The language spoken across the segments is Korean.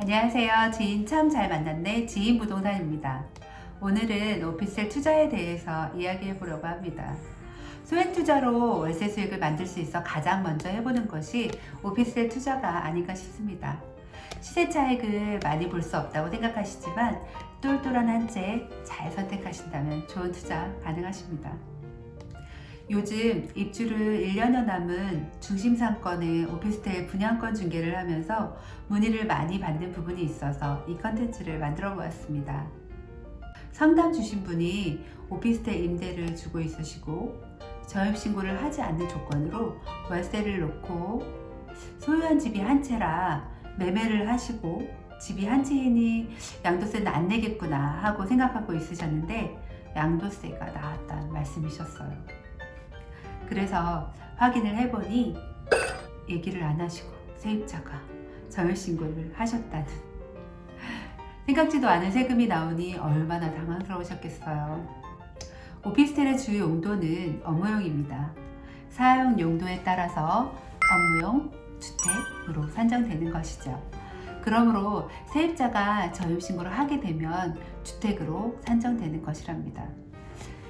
안녕하세요. 지인 참 잘 만났네. 지인 부동산입니다. 오늘은 오피스텔 투자에 대해서 이야기해 보려고 합니다. 소액 투자로 월세 수익을 만들 수 있어 가장 먼저 해보는 것이 오피스텔 투자가 아닌가 싶습니다. 시세 차익을 많이 볼 수 없다고 생각하시지만 똘똘한 한 채 잘 선택하신다면 좋은 투자 가능하십니다. 요즘 입주를 1년여 남은 중심 상권의 오피스텔 분양권 중개를 하면서 문의를 많이 받는 부분이 있어서 이 컨텐츠를 만들어 보았습니다. 상담 주신 분이 오피스텔 임대를 주고 있으시고 저입 신고를 하지 않는 조건으로 월세를 놓고 소유한 집이 한 채라 매매를 하시고 집이 한 채이니 양도세는 안 내겠구나 하고 생각하고 있으셨는데 양도세가 나왔다는 말씀이셨어요. 그래서 확인을 해보니 얘기를 안 하시고 세입자가 저율신고를 하셨다는 생각지도 않은 세금이 나오니 얼마나 당황스러우셨겠어요. 오피스텔의 주요 용도는 업무용입니다. 사용 용도에 따라서 업무용, 주택으로 산정되는 것이죠. 그러므로 세입자가 저율신고를 하게 되면 주택으로 산정되는 것이랍니다.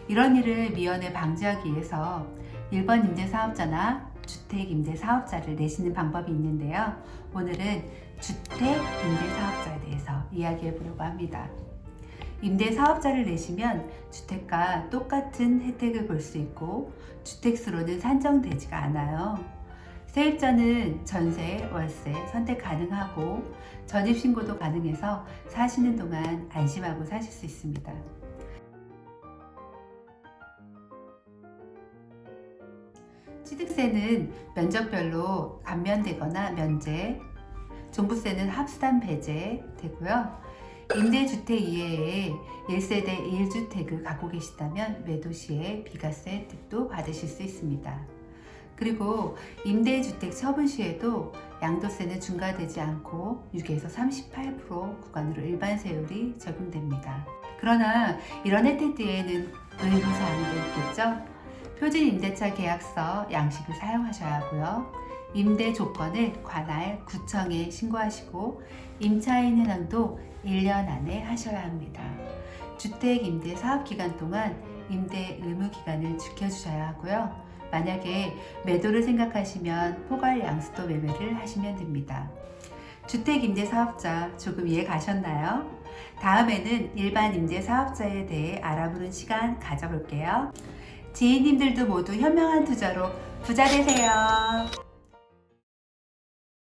이런 일을 미연에 방지하기 위해서 1번 임대사업자나 주택 임대사업자를 내시는 방법이 있는데요. 오늘은 주택 임대사업자에 대해서 이야기해 보려고 합니다. 임대사업자를 내시면 주택과 똑같은 혜택을 볼 수 있고 주택수로는 산정되지가 않아요. 세입자는 전세, 월세 선택 가능하고 전입신고도 가능해서 사시는 동안 안심하고 사실 수 있습니다. 취득세는 면적별로 감면되거나 면제, 종부세는 합산 배제 되고요. 임대주택 이외에 1세대 1주택을 갖고 계시다면 매도 시에 비과세 혜택도 받으실 수 있습니다. 그리고 임대주택 처분 시에도 양도세는 중과되지 않고 6에서 38% 구간으로 일반 세율이 적용됩니다. 그러나 이런 혜택 뒤에는 의무사항도 있겠죠? 표준 임대차 계약서 양식을 사용하셔야 하고요. 임대 조건을 관할 구청에 신고하시고 임차인 현황도 1년 안에 하셔야 합니다. 주택 임대 사업 기간 동안 임대 의무 기간을 지켜주셔야 하고요. 만약에 매도를 생각하시면 포괄 양수도 매매를 하시면 됩니다. 주택 임대 사업자 조금 이해 가셨나요? 다음에는 일반 임대 사업자에 대해 알아보는 시간 가져볼게요. 지인님들도 모두 현명한 투자로 부자 되세요.